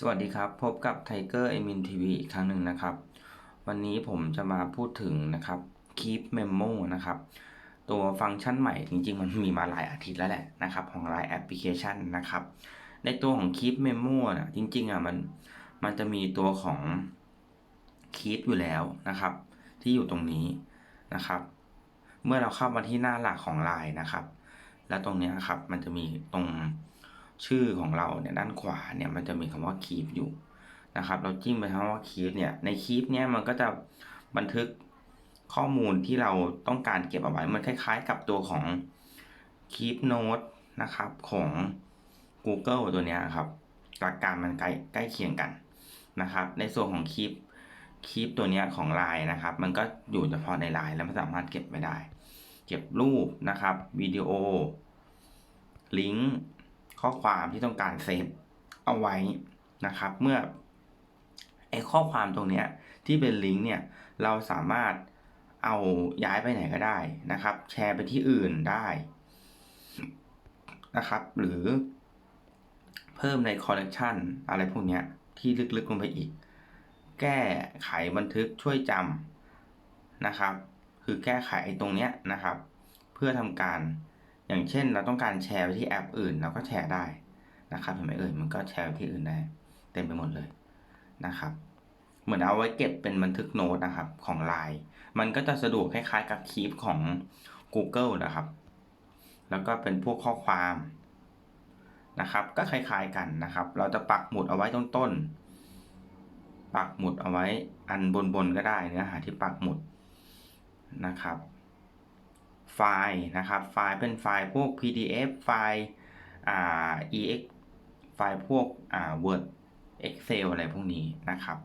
สวัสดีครับ พบกับ Tiger e m i n TV อีกครั้งหนึ่งนะครับ วันนี้ผมจะมาพูดถึงนะครับ Keep Memo นะครับ ตัวฟังก์ชันใหม่จริงๆ มันมีมาหลายอาทิตย์แล้วแหละนะครับ ของหลายแอปพลิเคชันนะครับ ในตัวของ Keep Memo นะจริงๆอะมันมันจะมีตัวของ Keep อยู่แล้วนะครับ ที่อยู่ตรงนี้นะครับ เมื่อเราเข้ามาที่หน้าหลักของ Line นะครับ แล้วตรงนี้ครับมันจะมีตรง ชื่อของเราเนี่ยด้านขวาเนี่ยมันจะมีคำว่า keep อยู่นะครับ เราจิ้มไปคำว่า keep เนี่ยใน keep เนี่ยมันก็จะบันทึกข้อมูลที่เราต้องการเก็บเอาไว้ มันคล้ายๆ กับตัวของ keep note นะครับของ Google ตัวนี้ครับหลักการมันใกล้ใกล้เคียงกันนะครับ ในส่วนของ keep keep ตัวนี้ของ Line นะครับ มันก็อยู่เฉพาะใน Line แล้วมันสามารถเก็บไว้ได้ เก็บรูปนะครับวิดีโอลิงก์ ข้อความที่ต้องการเซฟเอาไว้นะครับ เมื่อไอข้อความตรงเนี้ยที่เป็นลิงก์เนี่ยเราสามารถเอาย้ายไปไหนก็ได้นะครับ แชร์ไปที่อื่นได้นะครับ หรือเพิ่มในคอลเลกชันอะไรพวกเนี้ยที่ลึกๆลงไปอีก แก้ไขบันทึกช่วยจำนะครับ คือแก้ไขตรงเนี้ยนะครับ เพื่อทำการ อย่างเช่นเราต้องการแชร์ไปที่แอปอื่นเราก็แชร์ได้นะครับเห็นไหมเอ่ยมันก็แชร์ไปที่อื่นได้ เต็มไปหมดเลยนะครับ เหมือนเอาไว้เก็บเป็นบันทึกโน้ตนะครับของ Line มันก็จะสะดวกคล้ายๆกับคีปของ Google นะครับ แล้วก็เป็นพวกข้อความนะครับ ก็คล้ายๆกันนะครับ เราจะปักหมุดเอาไว้ต้นต้นๆปักหมุดเอาไว้อันบนๆก็ได้เนื้อหาที่ปักหมุดนะครับ ไฟล์นะครับ ไฟล์เป็นไฟล์พวก PDF ไฟล์อ่า ex ไฟล์พวกอ่า Word Excel อะไรพวกนี้นะครับ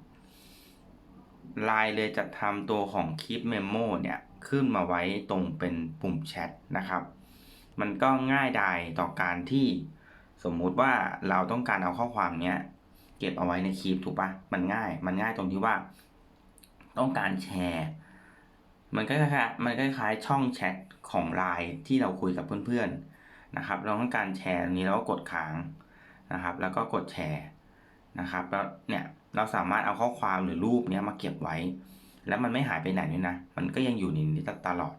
Line เลยจะทำตัวของ Keep Memo เนี่ย ขึ้นมาไว้ตรงเป็นปุ่มแชทนะครับ มันก็ง่ายดายต่อการที่สมมุติว่าเราต้องการเอาข้อความเนี้ย เก็บเอาไว้ในคีปถูกปะมันง่าย มันง่ายตรงที่ว่า ต้องการแชร์ มันก็คล้ายมันก็คล้ายช่องแชทของไลน์ที่เราคุยกับเพื่อนๆนะครับ เราต้องการแชร์ตรงนี้เราก็กดค้างนะครับ แล้วก็กดแชร์นะครับแล้วเนี่ยเราสามารถเอาข้อความหรือรูปเนี้ยมาเก็บไว้ แล้วมันไม่หายไปไหนด้วยนะ มันก็ยังอยู่ในนี้ตลอด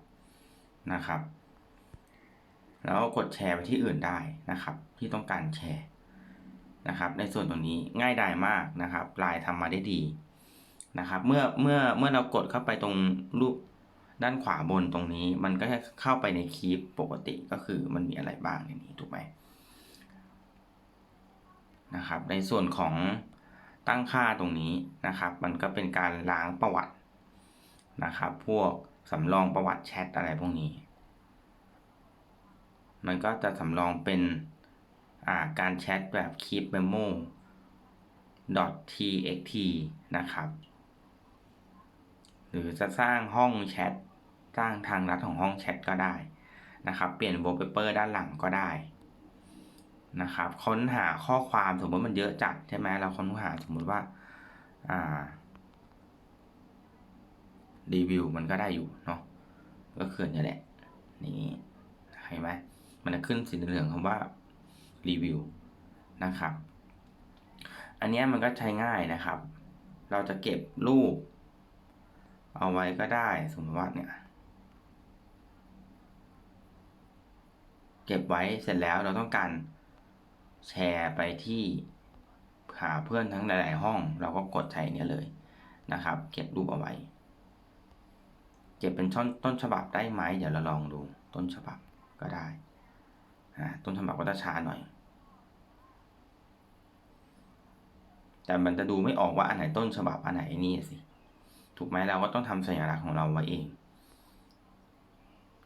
นะครับ แล้วก็กดแชร์ไปที่อื่นได้นะครับ ที่ต้องการแชร์นะครับ ในส่วนตรงนี้ง่ายดายมากนะครับไลน์ทำมาได้ดีนะครับ เมื่อเมื่อเมื่อเรากดเข้าไปตรงรูป ด้านขวาบนตรงนี้มันก็จะเข้าไปในคีปปกติก็คือมันมีอะไรบ้างในนี้ถูกไหมนะครับ ในส่วนของตั้งค่าตรงนี้นะครับ มันก็เป็นการล้างประวัตินะครับ พวกสำรองประวัติแชทอะไรพวกนี้ มันก็จะสำรองเป็นการแชทแบบ keep memo .txt นะครับ หรือจะสร้างห้องแชทสร้างทางลัดของห้องแชทก็ได้นะครับ เปลี่ยน wallpaper ด้านหลังก็ได้นะครับ ค้นหาข้อความสมมติมันเยอะจัดใช่ไหมเราค้นหาสมมุติว่าอ่ารีวิวมันก็ได้อยู่เนาะก็คือนี่แหละนี่เห็นไหมมันจะขึ้นสีเหลืองคำว่ารีวิวนะครับ อันนี้มันก็ใช้ง่ายนะครับ เราจะเก็บรูป เอาไว้ก็ได้สมมติว่าเนี่ย เก็บไว้เสร็จแล้วเราต้องการแชร์ไปที่หาเพื่อนทั้งหลาย ๆ ห้อง เราก็กดใช้เนี่ยเลยนะครับ เก็บรูปเอาไว้ เก็บเป็นช่อนต้นฉบับได้ไหมเดี๋ยวเราลองดูต้นฉบับก็ได้ต้นฉบับก็จะช้าหน่อย แต่มันจะดูไม่ออกว่าอันไหนต้นฉบับอันไหนนี่สิ ถูกไหมเราก็ต้องทำสัญลักษณ์ของเราไว้เอง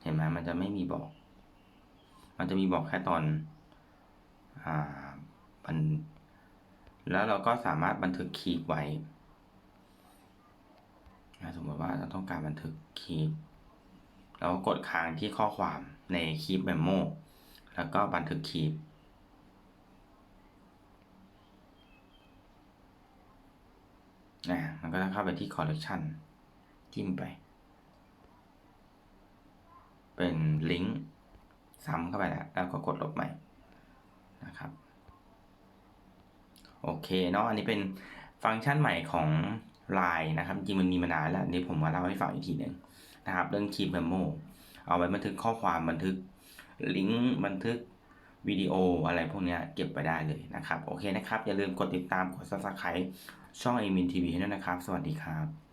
เห็นไหมมันจะไม่มีบอก มันจะมีบอกแค่ตอนอ่ามันแล้วเราก็สามารถบันทึกคีย์ไว้สมมติว่าเราต้องการบันทึกคีย์เราก็กดค้างที่ข้อความในคีย์เมมโมแล้วก็บันทึกคีย์ นะมันก็จะเข้าไปที่ collection จิ้มไป เป็นลิงก์ซ้ำเข้าไปแล้วแล้วก็กดลบใหม่นะครับโอเคเนาะอันนี้เป็นฟังก์ชันใหม่ของ Line นะครับ จริงมันมีมานานแล้วนนี้ผมมาเล่าให้ฟังอีกทีหนึ่งนะครับ เรื่อง Keep Memo เอาไว้บันทึกข้อความบันทึกลิงก์บันทึกวิดีโออะไรพวกนี้เก็บไว้ได้เลยนะครับ โอเคนะครับ อย่าลืมกดติดตามกด Subscribe ช่องเอมินทีวีให้ด้วยนะครับ สวัสดีครับ